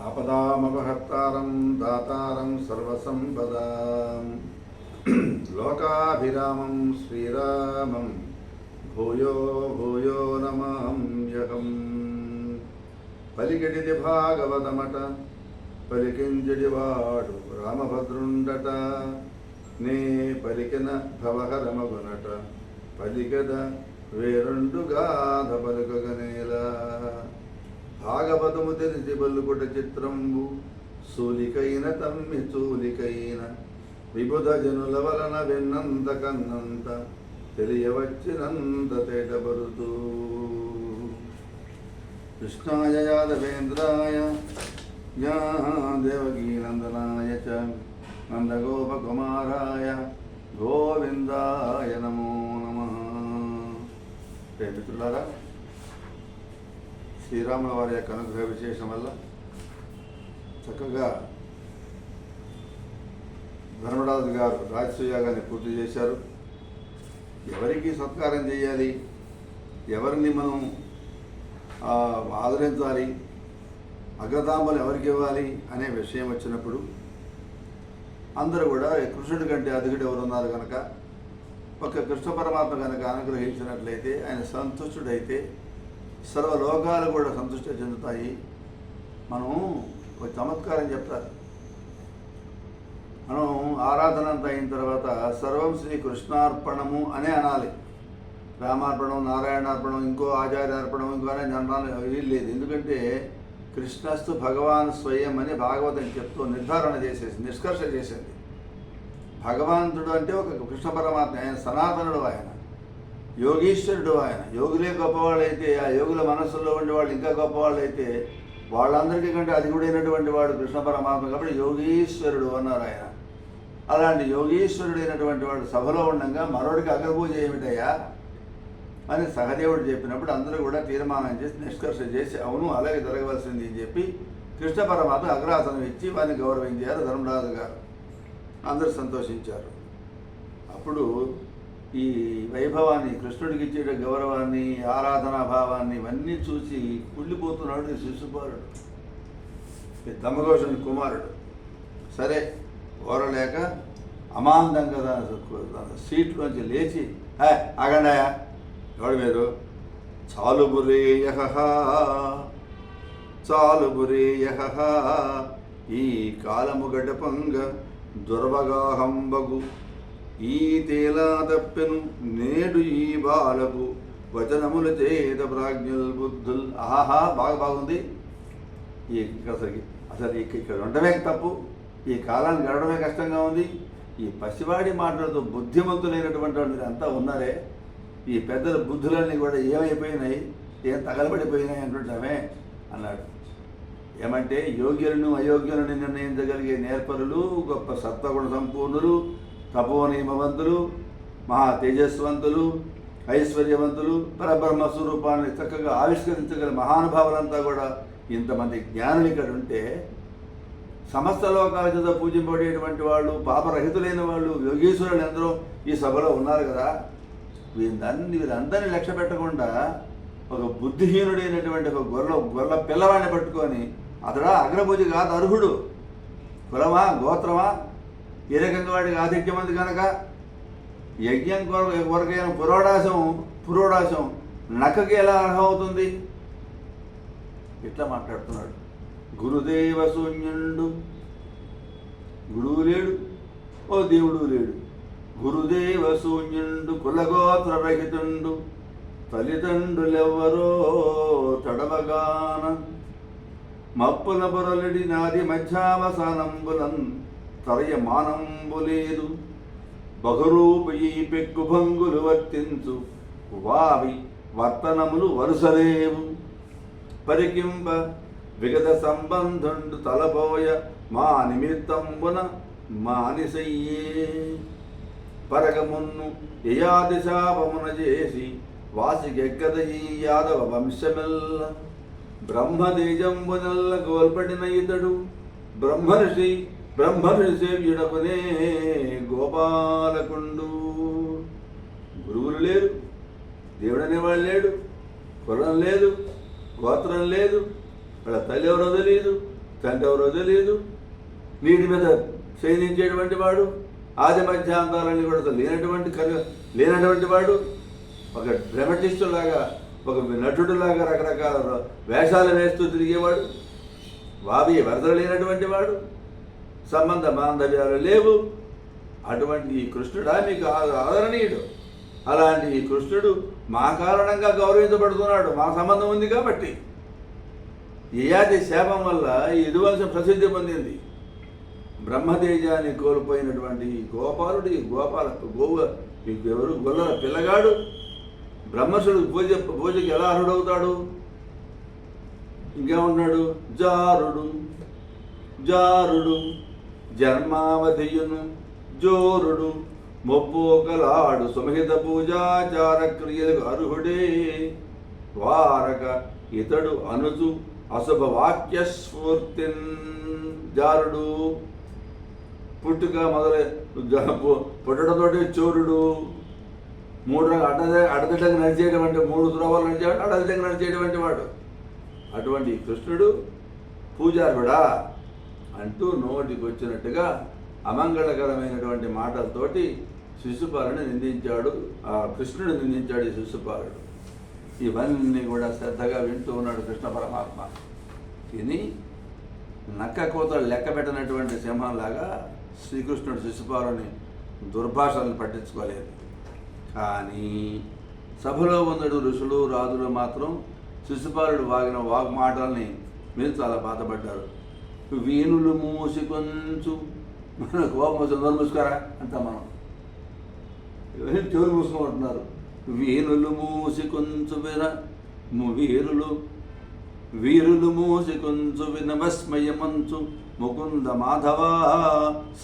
ఆపదామపహర్తారం దాతారం సర్వసంపదాం లోకాభిరామం శ్రీరామం భూయో భూయో నమాహం పలికెడిది భాగవతమట పలికించడివాడు రామభద్రుండట నే పలికిన భవహరమగునట పలికద వేరుండు గాథ పలుకగనేలా భాగవతము తెలిసి బల్లుకుట చిత్రంబు. సూలికైన తమ్మి చూలికైన విబుధ జనుల వలన విన్నంత కన్నంత తెలియవచ్చినంత తేటబరుతూ కృష్ణాయ యాదవేంద్రాయ దేవకీనందనాయ చ నందగోపకుమారాయ గోవిందాయ నమో నమ. మిత్రులారా శ్రీరాముల వారి యొక్క అనుగ్రహ విశేషం వల్ల చక్కగా ధర్మరాజు గారు రాజసూయాగాన్ని పూర్తి చేశారు. ఎవరికి సత్కారం చేయాలి ఎవరిని మనం ఆదరించాలి అగ్రతాంబలు ఎవరికి ఇవ్వాలి అనే విషయం వచ్చినప్పుడు అందరూ కూడా కృష్ణుడి కంటే అధికుడు ఎవరున్నారు కనుక ఒక కృష్ణ పరమాత్మ కనుక అనుగ్రహించినట్లయితే ఆయన సంతుష్టుడైతే సర్వలోకాలు కూడా సంతృష్టి చెందుతాయి. మనం ఒక చమత్కారం చెప్తారు. మనం ఆరాధన అంతా అయిన తర్వాత సర్వం శ్రీ కృష్ణార్పణము అనే అనాలి. రామార్పణం నారాయణార్పణం ఇంకో ఆచార్యార్పణం ఇంకో అనే అనడానికి లేదు. ఎందుకంటే కృష్ణస్తు భగవాన్ స్వయం అని భాగవతం చెప్తూ నిర్ధారణ చేసేసి నిష్కర్ష చేసేది. భగవంతుడు అంటే ఒక కృష్ణ పరమాత్మ ఆయన సనాతనుడు ఆయన. యోగీశ్వరుడు ఆయన. యోగులే గొప్పవాళ్ళైతే ఆ యోగుల మనస్సులో ఉండేవాళ్ళు ఇంకా గొప్పవాళ్ళైతే వాళ్ళందరికీ కంటే అధికుడైనటువంటి వాడు కృష్ణ పరమాత్మ కాబట్టి యోగీశ్వరుడు అన్నారు ఆయన. అలాంటి యోగీశ్వరుడైనటువంటి వాడు సభలో ఉండగా మరొకటికి అగ్రపూజ ఏమిటయ్యా? అని సహదేవుడు చెప్పినప్పుడు అందరూ కూడా తీర్మానం చేసి నిష్కర్ష చేసి అవును అలాగే జరగవలసింది అని చెప్పి కృష్ణ పరమాత్మ అగ్రాసనం ఇచ్చి వారిని గౌరవించారు ధర్మరాజు గారు. అందరూ సంతోషించారు. అప్పుడు ఈ వైభవాన్ని కృష్ణుడికి ఇచ్చే గౌరవాన్ని ఆరాధనా భావాన్ని ఇవన్నీ చూసి కుళ్ళిపోతున్నాడు ఈ శిశుపాలుడు. దమదోషుని కుమారుడు. సరే ఓరలేక అమాంతంగా తన తన సీట్లోంచి లేచి హే ఆగండాయా? ఎవడు మీరు? చాలు బురేయహ చాలు బురేయహ ఈ కాలము గడపంగ దుర్వగాహంబగు ఈ తేలా తప్పెను నేడు ఈ బాలకు వచనముల చేత ప్రాజ్ఞుల్ బుద్ధుల్. ఆహా బాగా బాగుంది. ఈ అసలు అసలు ఇక ఇక్కడ ఉండడమే తప్పు. ఈ కాలాన్ని గడవడమే కష్టంగా ఉంది. ఈ పసివాడి మాటలతో బుద్ధిమంతులైనటువంటి వాళ్ళు అంతా ఉన్నారే. ఈ పెద్దల బుద్ధులన్నీ కూడా ఏమైపోయినాయి? ఏం తగలబడిపోయినాయి అంటుంటామే అన్నాడు. ఏమంటే యోగ్యులను అయోగ్యులను నిర్ణయించగలిగే నేర్పరులు గొప్ప సత్వగుణ సంపూర్ణులు తపోనియమవంతులు మహా తేజస్వంతులు ఐశ్వర్యవంతులు పరబ్రహ్మ స్వరూపాన్ని చక్కగా ఆవిష్కరించగల మహానుభావులంతా కూడా ఇంతమంది జ్ఞానులు ఇక్కడ ఉంటే సమస్త లోకాల చేత పూజింపబడేటువంటి వాళ్ళు పాపరహితులైన వాళ్ళు యోగీశ్వరులు ఎందరో ఈ సభలో ఉన్నారు కదా. వీళ్ళందరినీ వీరందరినీ లక్ష్య పెట్టకుండా ఒక బుద్ధిహీనుడైనటువంటి ఒక గొర్రె గొర్రె పిల్లవాడిని పట్టుకొని అతడా అగ్రభుజి కాదు అర్హుడు. కులమా గోత్రమా? ఏ రకంగా వాడికి ఆధిక్యం ఉంది కనుక యజ్ఞం కొరకు కొరకైన పురోడాశం పురోడాశం నక్కకి ఎలా అర్హం అవుతుంది ఇట్లా మాట్లాడుతున్నాడు. గురుదేవ శూన్యుడు. గురువు లేడు ఓ దేవుడు లేడు. గురుదేవ శూన్యుండు కులగోత్ర రహితుండు. తల్లిదండ్రులెవ్వరో తడవగాన. మప్పుల బొరలిడి నాది మధ్యావసానంబులన్ తరయ మానంబు లేదు భంగులు వర్తించు. వావి వర్తనములు వరుసలేవు. పరికింప విగత సంబంధుండు తలబోయ మా నిమిత్తంబున మానిసయ్యే. పరగమున్ను యయాదిశాపమున చేసి వాసిగెగ్గద ఈ యాదవ వంశమెల్ల. బ్రహ్మదేజంబునెల్ల గోల్పడిన ఇతడు. బ్రహ్మర్షి బ్రహ్మర్షి సేవ్యుడకునే గోపాలకుండు. గురువులు లేరు దేవుడు అనేవాడు లేడు కులం లేదు గోత్రం లేదు వాళ్ళ తల్లి ఎవరో తెలియదు తండ్రి ఎవరో తెలియదు నీటి మీద శయనించేటువంటి వాడు ఆది మధ్యాంతాలన్నీ కూడా లేనటువంటి కలి లేనటువంటి వాడు ఒక డ్రమటిస్ట్ లాగా ఒక నటుడులాగా రకరకాల వేషాలు వేస్తూ తిరిగేవాడు బాబీ వరదలు లేనటువంటి వాడు. సంబంధ బాంధవ్యాలు లేవు. అటువంటి ఈ కృష్ణుడా మీకు ఆ- ఆదరణీయుడు. అలాంటి ఈ కృష్ణుడు మా కారణంగా గౌరవించబడుతున్నాడు. మా సంబంధం ఉంది కాబట్టి. యయాతి శాపం వల్ల ఈ యదువంశం ప్రసిద్ధి పొందింది. బ్రహ్మతేజాన్ని కోల్పోయినటువంటి ఈ గోపాలుడు ఈ గోపాల గోవ ఎవరు? గొల్లల పిల్లగాడు. బ్రహ్మసుడు పూజ పూజకి ఎలా అర్హుడవుతాడు? ఇంకేమన్నాడు జారుడు. జారుడు. జన్మావధియును జోరుడు మొబ్బోకలాడు సుమహిత పూజాచార క్రియలకు అర్హుడే. వారక ఇతడు అనుజు అశుభ వాక్య స్ఫూర్తిన్ జారుడు. పుట్టుక మొదలై జ- పుట్టడంతోటి చోరుడు. మూడు అడ్డ అడదటంగా నడిచేటువంటి మూడు ద్రోవాలు నడిచేవాడు అడదటంగా నడిచేటువంటి వాడు. అటువంటి కృష్ణుడు పూజారుడా అంటూ నోటికి వచ్చినట్టుగా అమంగళకరమైనటువంటి మాటలతోటి శిశుపాలను నిందించాడు. ఆ కృష్ణుడు నిందించాడు ఈ శిశుపాలుడు. ఇవన్నీ కూడా శ్రద్ధగా వింటూ ఉన్నాడు కృష్ణ పరమాత్మ. విని నక్క కోతలు లెక్క పెట్టినటువంటి సింహంలాగా శ్రీకృష్ణుడు శిశుపాలుని దుర్భాషలను పట్టించుకోలేదు. కానీ సభలో ఉన్నడు ఋషులు రాజులు మాత్రం శిశుపాలుడు వాగిన వాగ్ మాటల్ని మీరు చాలా బాధపడ్డారు. వీణులు మూసి కొంచు. మన కోపం నోరు మూసుకోరా? అంత మనం. ఇవన్నీ చెవులు మూసుకుంటున్నారు వీణులు మూసి కొంచు విన ము- వీరులు. వీరులు మూసి కొంచు వినవస్మయమంచు ముకుంద మాధవ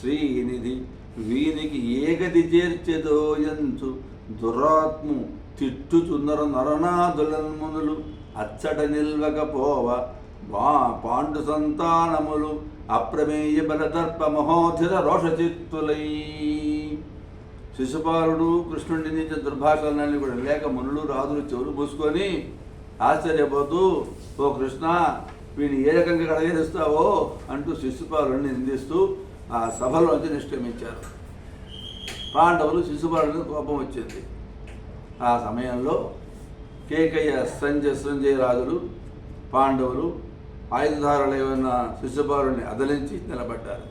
శ్రీనిధి వీనికి ఏగది చేర్చెదోయంచు దురాత్ము తిట్టుచున్నర నరనాదులన్మునులు అచ్చట నిల్వకపోవ పాండు సంతానములు అప్రమేయ బలదర్ప మహోధిర రోషచిత్తులై. శిశుపాలుడు కృష్ణుడి నుంచి దుర్భాషలన్నీ కూడా లేక మునులు రాజులు చెవులు పూసుకొని ఆశ్చర్యపోతూ ఓ కృష్ణ వీడిని ఏ రకంగా కడగేస్తావో అంటూ శిశుపాలుని నిందిస్తూ ఆ సభలోంచి నిష్క్రమించారు. పాండవులు శిశుపాలుడికి కోపం వచ్చింది. ఆ సమయంలో కేకయ్య సంజయ్ సంజయ్ రాజులు పాండవులు ఆయుధధారులు ఏమైనా శిశుపాలుడిని అదలించి నిలబడ్డారు.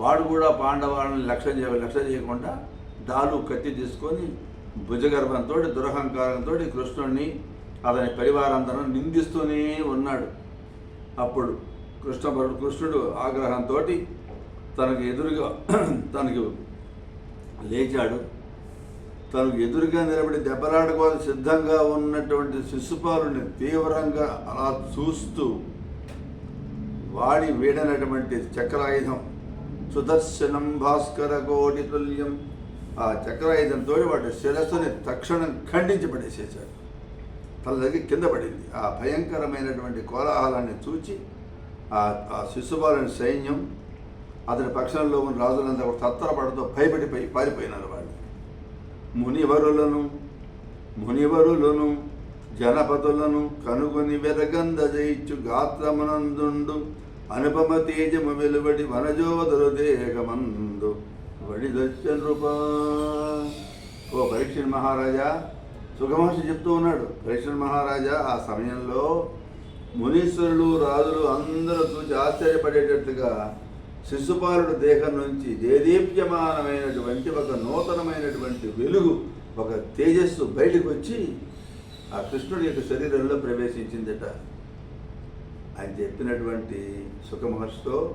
వాడు కూడా పాండవాలను లక్ష్యం చేయ లక్ష్యం చేయకుండా డాలు కత్తి తీసుకొని భుజగర్భంతో దురహంకారంతో కృష్ణుడిని అతని పరివారందరూ నిందిస్తూనే ఉన్నాడు. అప్పుడు కృష్ణ కృష్ణుడు ఆగ్రహంతో తనకు ఎదురుగా తనకు లేచాడు. తనకు ఎదురుగా నిలబడి దెబ్బలాడుకోవాలి సిద్ధంగా ఉన్నటువంటి శిశుపాలుని తీవ్రంగా అలా చూస్తూ వాడి వీడనటువంటి చక్రాయుధం సుదర్శనం భాస్కర కోటి తుల్యం. ఆ చక్రాయుధంతో వాడి శిరస్సుని తక్షణం ఖండించి పడేసేసాడు తన దగ్గర కింద పడింది. ఆ భయంకరమైనటువంటి కోలాహలాన్ని చూచి ఆ శిశుబాలని సైన్యం అతని పక్షంలో ఉన్న రాజులంతా కూడా తత్తరపడుతూ భయపడిపోయి పారిపోయినారు వాళ్ళు. మునివరులను మునివరులను జనపదులను కనుగొని వెరగందజయిచ్చు గాత్రమునందుండు. అనుపమ తేజము వెలువడి వనజోదరు దేహమందు వడిదొచ్చన్ రూపా. ఓ పరీక్షణ్ మహారాజా సుఖమహర్షి చెప్తూ ఉన్నాడు పరీక్షణ్ మహారాజా ఆ సమయంలో మునీశ్వరులు రాజులు అందరూ చూసి ఆశ్చర్యపడేటట్టుగా శిశుపాలుడు దేహం నుంచి దేదీప్యమానమైనటువంటి ఒక నూతనమైనటువంటి వెలుగు ఒక తేజస్సు బయటకు వచ్చి ఆ కృష్ణుడి యొక్క శరీరంలో ప్రవేశించిందట. ఆయన చెప్పినటువంటి సుఖ మహర్షితో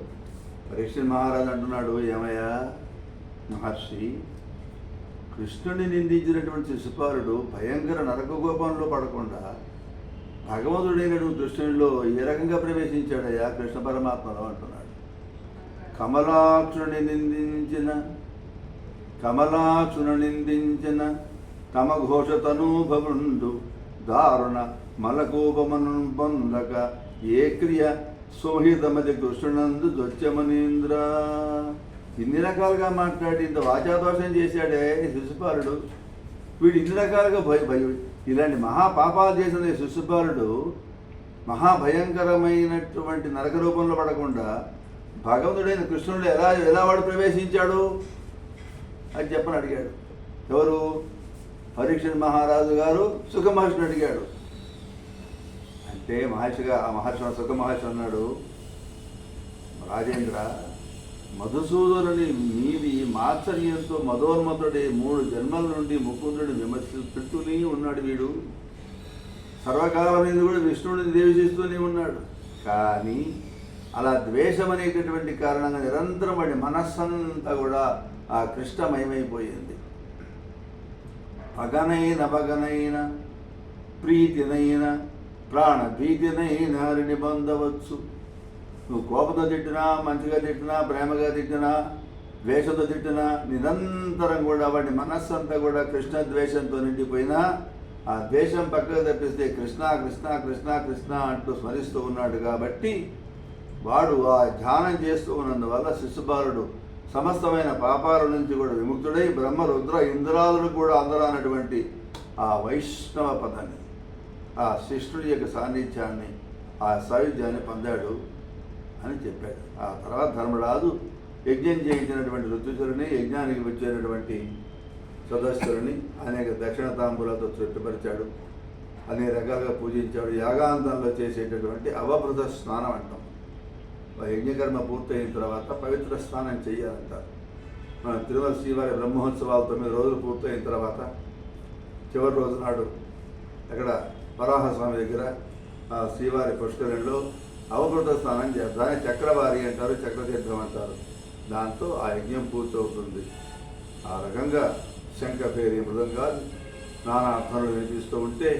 పరీక్ష మహారాజు అంటున్నాడు ఏమయ్యా మహర్షి కృష్ణుడిని నిందించినటువంటి శిశుపాలుడు భయంకర నరకగోపంలో పడకుండా భగవంతుడైనటువంటి కృష్ణుడిలో ఏ రకంగా ప్రవేశించాడయ్యా కృష్ణ పరమాత్మలో? అంటున్నాడు. కమలాక్షుని నిందించిన కమలాక్షుని నిందించిన తమ ఘోష తనూభవుండు దారుణ మలకోపమను పొందక ఏ క్రియ సోహితమది కృష్ణునందు దొచ్చమనీంద్ర ఇన్ని రకాలుగా మాట్లాడి ఇంత వాచాదోషం చేశాడే శిశుపాలుడు. వీడు ఇన్ని రకాలుగా భయ భయ ఇలాంటి మహాపాపాలు చేసిన శిశుపాలుడు మహాభయంకరమైనటువంటి నరక రూపంలో పడకుండా భగవంతుడైన కృష్ణుడు ఎలా ఎలా వాడు ప్రవేశించాడు? అని చెప్పని అడిగాడు. ఎవరు? పరీక్ష మహారాజు గారు సుఖ మహర్షిని అడిగాడు. అంటే మహర్షిగా ఆ మహర్షి సుఖ మహర్షి అన్నాడు రాజేంద్ర మధుసూదనుని మీది మాత్సర్యంతో మధోన్మతుడి మూడు జన్మల నుండి ముకుందుడిని విమర్శిస్తుంటూనే ఉన్నాడు వీడు. సర్వకాలం మీద కూడా విష్ణుడిని దేవిస్తూనే ఉన్నాడు. కానీ అలా ద్వేషం అనేటటువంటి కారణంగా నిరంతరం వాడి మనస్సంతా కూడా ఆ కృష్ణమయమైపోయింది. అగనైనవగనైన ప్రీతినైన ప్రాణభీతినైన హరిని పొందవచ్చు నువ్వు కోపంతో తిట్టినా మంచిగా తిట్టినా ప్రేమగా తిట్టినా ద్వేషంతో తిట్టినా నిరంతరం కూడా వాడి మనస్సంతా కూడా కృష్ణ ద్వేషంతో నిండిపోయినా ఆ ద్వేషం పక్కకు తప్పిస్తే కృష్ణ కృష్ణ కృష్ణ కృష్ణ అంటూ స్మరిస్తూ ఉన్నాడు కాబట్టి వాడు ఆ ధ్యానం చేస్తూ ఉన్నందువల్ల శిశుబాలుడు సమస్తమైన పాపాల నుంచి కూడా విముక్తుడై బ్రహ్మ రుద్ర ఇంద్రాలను కూడా అందరానటువంటి ఆ వైష్ణవ పదాన్ని ఆ శిష్యుడి యొక్క సాన్నిధ్యాన్ని ఆ సాయుధ్యాన్ని పొందాడు అని చెప్పాడు. ఆ తర్వాత ధర్మరాజు యజ్ఞం చేయించినటువంటి ఋతుచులని యజ్ఞానికి వచ్చేటటువంటి సదస్సులని అనేక దక్షిణ తాంబూలతో తృప్తిపరిచాడు. అనేక రకాలుగా పూజించాడు. యాగాంతంలో చేసేటటువంటి అవభృత స్నానం అంటాం. యజ్ఞకర్మ పూర్తయిన తర్వాత పవిత్ర స్నానం చేయాలంటారు మన తిరుమల శ్రీవారి బ్రహ్మోత్సవాలు తొమ్మిది రోజులు పూర్తయిన తర్వాత చివరి రోజు నాడు అక్కడ వరాహస్వామి దగ్గర ఆ శ్రీవారి పుష్కరంలో అవకృత స్నానం చేస్తారు దాన్ని చక్రవారి అంటారు చక్రతీర్థం అంటారు. దాంతో ఆ యజ్ఞం పూర్తవుతుంది. ఆ రకంగా శంఖపేరి మృదంగాలు నానా నానార్థాలు వినిపిస్తూ ఉంటే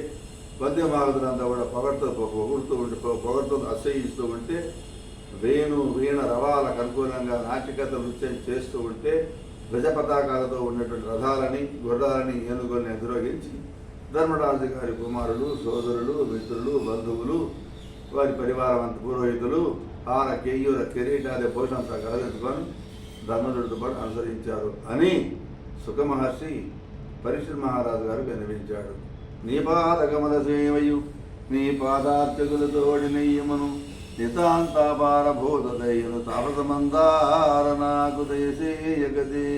పద్యమాగదులంతా కూడా పొగడుతూ పొగుడుతూ ఉంటే పొగడుతూ అసహిస్తూ ఉంటే వేణు వీణ రవాలకు అనుకూలంగా నాటికత నృత్యం చేస్తూ ఉంటే ధ్వజ పతాకాలతో ఉన్నటువంటి రథాలని గుర్రాలని ఏనుగుల్ని అధిరోగించి ధర్మరాజు గారి కుమారులు సోదరులు మిత్రులు బంధువులు వారి పరివారం అంత పురోహితులు ఆన కేయూర కిరీటాది భూషంతా కలగెత్తుకొని ధర్మదుడితో పాటు అనుసరించారు అని సుఖమహర్షి పరిశ్రమ మహారాజు గారు వినిపించాడు నీ పాదకమల సేవయు నీ పాదార్చకులతోడి నెయ్యమను నితాంతాపార తాపసమందారనాకు దయ్యను తాపసమందార దయసేయగదే